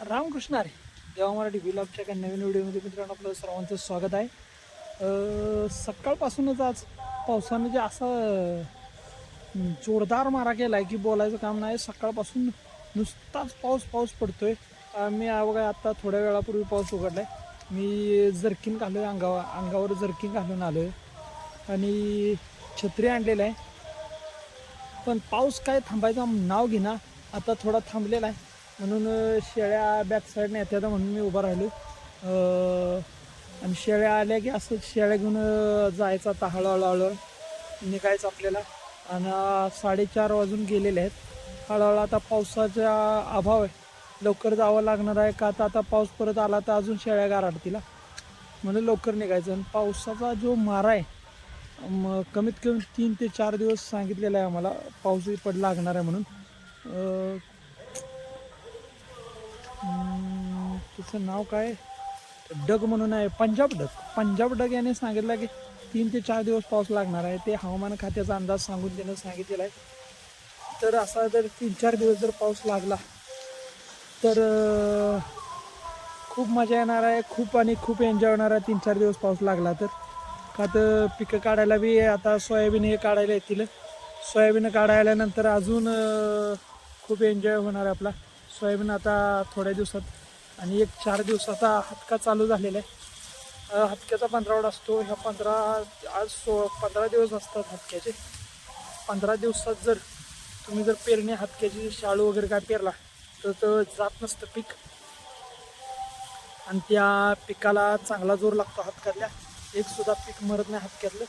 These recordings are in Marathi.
रामकृष्ण अरे देवा मराठी विलापच्या एका नवीन व्हिडिओमध्ये मित्रांनो आपलं सर्वांचं स्वागत आहे. सकाळपासूनच आज पावसानं जे असं जोरदार मारा केला आहे की बोलायचं काम नाही. सकाळपासून नुसताच पाऊस पाऊस पडतो आहे मी बघा आत्ता थोड्या वेळापूर्वी पाऊस उघडला आहे मी जर्किन घालो आहे अंगावर अंगावर जर्किन घालून आलो आहे आणि छत्री आणलेलं आहे. पण पाऊस काय थांबायचं नाव घेना आता थोडा थांबलेला आहे. म्हणून शेळ्या बॅक साईडने येतात म्हणून मी उभा राहिलो. आणि शेळ्या आल्या की असं शेळ्या घेऊन जायचं आता हळूहळू. हळूहळू निघायचं आपल्याला. आणि साडेचार वाजून गेलेले आहेत. हळूहळू आता पावसाचा अभाव आहे. लवकर जावं लागणार आहे का? आता आता पाऊस परत आला तर अजून शेळ्या गाराडतीला म्हणून लवकर निघायचं. आणि पावसाचा जो मारा आहे म कमीत कमी तीन ते चार दिवस सांगितलेलं आहे आम्हाला पाऊसही पड लागणार आहे म्हणून. तिचं नाव काय? डग म्हणून आहे. पंजाब डग. पंजाब डग याने सांगितलं की तीन ते चार दिवस पाऊस लागणार आहे. ते हवामान खात्याचा अंदाज सांगून त्यानं सांगितलेला आहे. तर असा जर तीन चार दिवस जर पाऊस लागला तर खूप मजा येणार आहे. खूप आणि खूप एन्जॉय होणार आहे तीन चार दिवस पाऊस लागला तर. का तर पिकं काढायला बी आता सोयाबीन हे काढायला येतील. सोयाबीन काढायल्यानंतर अजून खूप एन्जॉय होणार आहे आपला. सोयाबीन आता थोड्या दिवसात आणि एक चार दिवसाचा हतका चालू झालेला आहे. हटक्याचा हतक्याचा पंधरावडा असतो. ह्या पंधरा आज सो पंधरा दिवस असतात हतक्याचे पंधरा दिवसात जर तुम्ही जर पेरणी हटक्याची शाळू वगैरे काय पेरला तर तो जात नसतं पीक. आणि त्या पिकाला चांगला जोर लागतो हातकरल्या एकसुद्धा पीक मरत नाही हातक्यातलं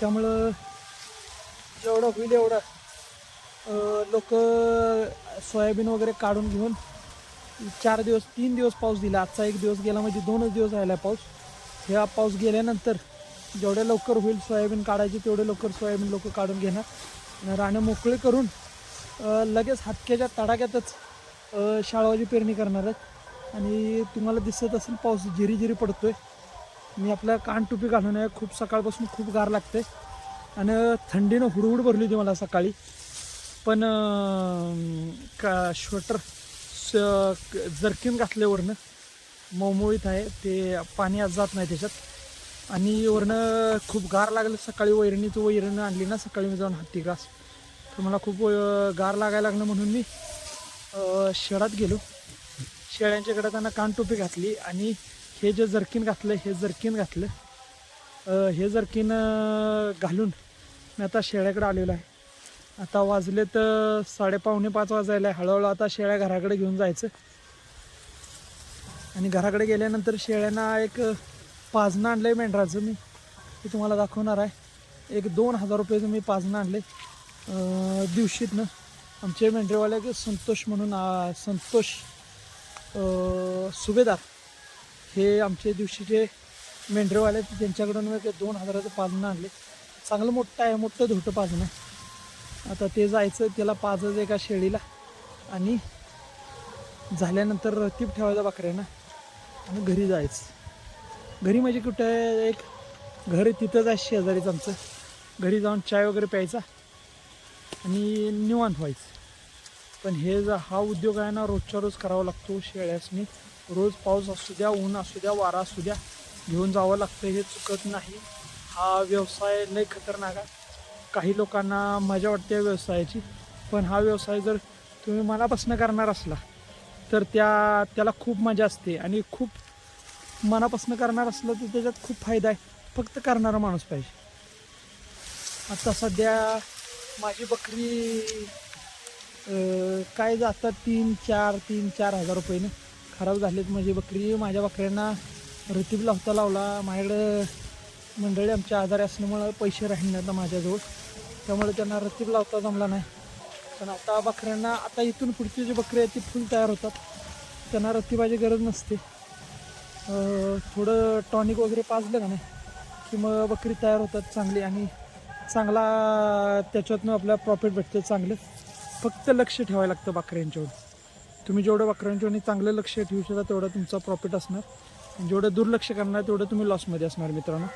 त्यामुळं जेवढं होईल एवढं लोक सोयाबीन वगैरे काढून घेऊन चार दिवस तीन दिवस पाऊस दिला. आजचा एक दिवस गेला म्हणजे दोनच दिवस राहिला पाऊस. ह्या पाऊस गेल्यानंतर जेवढ्या लवकर होईल सोयाबीन काढायची तेवढे लवकर सोयाबीन लोक काढून घेणार. रानं मोकळे करून लगेच हातक्याच्या तडाक्यातच शाळवाची पेरणी करणार आहेत. आणि तुम्हाला दिसत असेल पाऊस झिरी झिरी पडतो आहे मी आपल्या कानटुपी घालून आहे. खूप सकाळपासून खूप गार लागते आणि थंडीनं हुडहुड भरली होती मला सकाळी. पण का श्वेटर जर्किन घातल्यावरनं मौमोळीत आहे ते पाणी आज जात नाही त्याच्यात. आणि वरनं खूप गार लागलं सकाळी वैरणीचं वैरण आणली ना सकाळी मी जाऊन हत्ती घास. तर मला खूप गार लागायला लागलं म्हणून मी शेळात गेलो. शेळ्यांच्याकडे त्यांना कानटोपी घातली आणि हे जे जर्किन घातलं हे जर्किन घातलं. हे जर्किन घालून मी आता शेळ्याकडे आलेलो आहे. आता वाजले तर साडेपावणे पाच वाजायला हळूहळू आता शेळ्या घराकडे घेऊन जायचं. आणि घराकडे गेल्यानंतर शेळ्यांना एक पाजणं आणलं आहे मेंढराचं मी. ते तुम्हाला दाखवणार आहे. एक दोन हजार रुपयेचं मी पाजणं आणले दिवशीतनं. आमचे मेंढरेवाले संतोष म्हणून संतोष सुभेदार. हे आमचे दिवशीचे मेंढरेवाले आहेत, त्यांच्याकडून मी दोन हजाराचं पाजणं आणले चांगलं मोठं आहे मोठं धोटं पाजणं. आहे आता ते जायचं त्याला पाजायचं एका शेळीला. आणि झाल्यानंतर रतीब ठेवायचा बकऱ्यांना. आणि घरी जायचं. घरी म्हणजे कुठं एक घर तिथंच आहे शेजारीच आमचं. घरी जाऊन चाय वगैरे प्यायचा आणि निवांत व्हायचं. पण हे जा हा उद्योग आहे ना रोजच्या रोज करावा लागतो. शेळ्यासनी रोज पाऊस असू द्या ऊन असू द्या वारा असू द्या घेऊन जावं लागतं. हे चुकत नाही. हा व्यवसाय लय खतरनाक आहे. काही लोकांना मजा वाटते या व्यवसायाची. पण हा व्यवसाय जर तुम्ही मनापासून करणार असला तर त्या त्याला खूप मजा असते आणि खूप मनापासून करणार असलं तर त्याच्यात खूप फायदा आहे. फक्त करणारा माणूस पाहिजे. आता सध्या माझी बकरी काय जातात तीन चार तीन चार हजार रुपयेनं. खराब झालेत माझी बकरी. माझ्या बकऱ्यांना रतीब लावता लावला. माझ्याकडं मंडळी आमच्या आजारी असल्यामुळं पैसे राहिले आता माझ्याजवळ. त्यामुळे त्यांना रतीब लावता जमला नाही. पण आता बकऱ्यांना आता इथून पुढची जी बकरी आहेत ती फुल तयार होतात. त्यांना रतीबाची गरज नसते. थोडं टॉनिक वगैरे पाजलं का नाही की मग बकरी तयार होतात चांगली आणि चांगला त्याच्यातनं आपल्याला प्रॉफिट भेटतं चांगलं. फक्त लक्ष ठेवायला लागतं बकऱ्यांच्यावर. तुम्ही जेवढं बकऱ्यांच्यावर चांगलं लक्ष ठेवू शकता तेवढं तुमचा प्रॉफिट असणार. आणि जेवढं दुर्लक्ष करणार तेवढं तुम्ही लॉसमध्ये असणार मित्रांनो.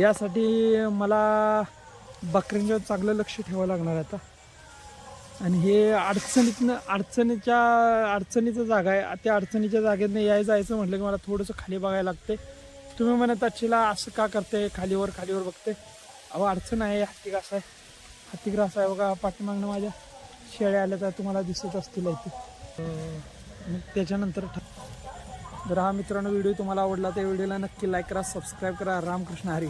यासाठी मला बकऱ्यांच्यावर चांगलं लक्ष ठेवावं लागणार आता. आणि हे अडचणीतनं अडचणीच्या अडचणीचं जागा आहे. त्या अडचणीच्या जागेतनं याय जायचं म्हटलं की मला थोडंसं खाली बघायला लागते तुम्ही म्हणत असशीला असं का करते खालीवर खालीवर बघते अहो अडचण आहे हत्ती ग्रास आहे. हत्ती ग्रास आहे बघा पाठीमागनं माझ्या शेळ्या आल्या तर तुम्हाला दिसत असतील इथे. मग त्याच्यानंतर जर हा मित्रांनो व्हिडिओ तुम्हाला आवडला तर व्हिडिओला नक्की लाईक करा सबस्क्राईब करा. रामकृष्ण हरी.